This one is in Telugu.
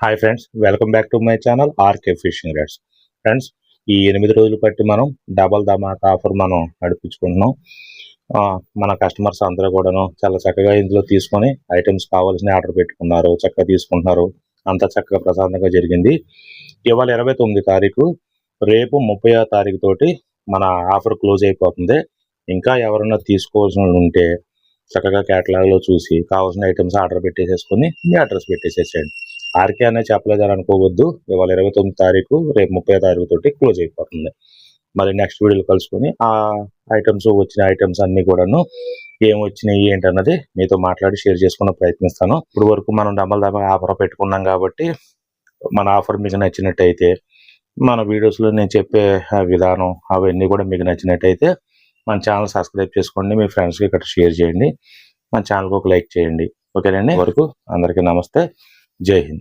Hi friends welcome back to my channel RK fishing rates friends ఈ ఎనిమిది రోజులు బట్టి మనం డబల్ ధమాకా ఆఫర్ మనం నడిపించుకుంటున్నాం. ఆ, మన కస్టమర్స్ అందరూ కూడాను చాలా చక్కగా ఇందులో తీసుకొని ఐటమ్స్ కావాల్సిన ఆర్డర్ పెట్టుకున్నారు చక్కగా తీసుకుంటున్నారు. అంతా చక్కగా ప్రశాంతంగా జరిగింది. ఇవాళ ఇరవై తొమ్మిది తారీఖు రేపు ముప్పై తారీఖు తోటి మన ఆఫర్ క్లోజ్ అయిపోతుంది. ఇంకా ఎవరైనా తీసుకోవాల్సిన ఉంటే చక్కగా catalog లో చూసి కావాల్సిన ఐటమ్స్ ఆర్డర్ పెట్టేసేసుకొని మీ అడ్రస్ పెట్టేసేసేయండి. ఆర్కే అనే చెప్పలేదని అనుకోవద్దు. ఇవాళ ఇరవై తొమ్మిది తారీఖు రేపు ముప్పై తారీఖు తోటి క్లోజ్ అయిపోతుంది. మరి నెక్స్ట్ వీడియోలో కలుసుకొని ఆ ఐటమ్స్ వచ్చిన ఐటమ్స్ అన్ని కూడాను ఏం వచ్చినాయి ఏంటి అన్నది మీతో మాట్లాడి షేర్ చేసుకునే ప్రయత్నిస్తాను. ఇప్పుడు వరకు మనం డబల్ డబల్ ఆఫర్ పెట్టుకున్నాం కాబట్టి మన ఆఫర్ మీకు నచ్చినట్టయితే మన వీడియోస్లో నేను చెప్పే విధానం అవన్నీ కూడా మీకు నచ్చినట్టయితే మన ఛానల్ సబ్స్క్రైబ్ చేసుకోండి మీ ఫ్రెండ్స్కి ఇక్కడ షేర్ చేయండి. మన ఛానల్కి ఒక లైక్ చేయండి. ఓకేనండి? వరకు అందరికీ నమస్తే. జై హింద్.